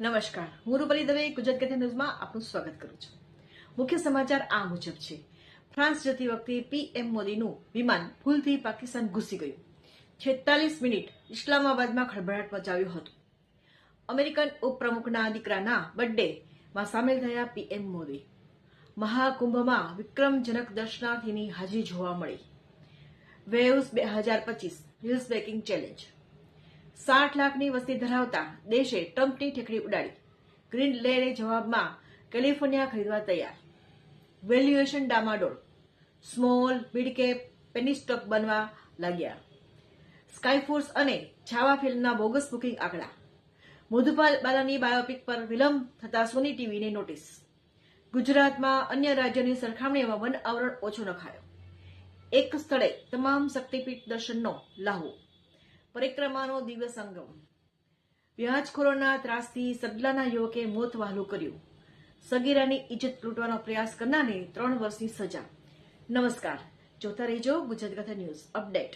નમસ્કાર. હું રૂપલી દવે, ગુજરાત કથા ન્યૂઝમાં આપનું સ્વાગત કરું છું. મુખ્ય સમાચાર આ મુજબ છે. ફ્રાન્સ જતી વખતે પીએમ મોદીનું વિમાન ભૂલથી પાકિસ્તાન ઘૂસી ગયું. છેતાલીસ મિનિટ ઇસ્લામાબાદમાં ખળભળાટ મચાવ્યું હતું. અમેરિકન ઉપપ્રમુખના દીકરાના બર્થડેમાં સામેલ થયા પીએમ મોદી. મહાકુંભમાં વિક્રમજનક દર્શનાર્થીની હાજરી જોવા મળી. વેવ્સ બે હજાર પચીસ હિલ્સ બેકિંગ ચેલેન્જ. સાઠ લાખની વસ્તી ધરાવતા દેશે ટ્રમ્પની ઠેકડી ઉડાડી. ગ્રીનલેન્ડે જવાબમાં કેલિફોર્નિયા ખરીદવા તૈયાર. વેલ્યુએશન ડામાડોળ. સ્મોલ મિડકેપ પેની સ્ટોક બનવા લાગ્યા. સ્કાયફોર્સ અને છાવા ફિલ્મના બોગસ બુકિંગ આંકડા. મધુપાલ બાલાની બાયોપિક પર વિલંબ થતા સોની ટીવીને નોટિસ. ગુજરાતમાં અન્ય રાજ્યોની સરખામણીમાં વન આવરણ ઓછો નખાયો. એક સ્થળે તમામ શક્તિપીઠ દર્શનનો લાહો પરિક્રમાનો દિવ્ય સંગમ વ્યાજખોરોના ત્રાસથી સગલાના યુવકે મોત વહાલું કર્યું. સગીરાની ઇજ્જત લૂંટવાનો પ્રયાસ કરનારને ત્રણ વર્ષની સજા. નમસ્કાર. જોતા રહેજો ગુજરાત કથા ન્યૂઝ અપડેટ.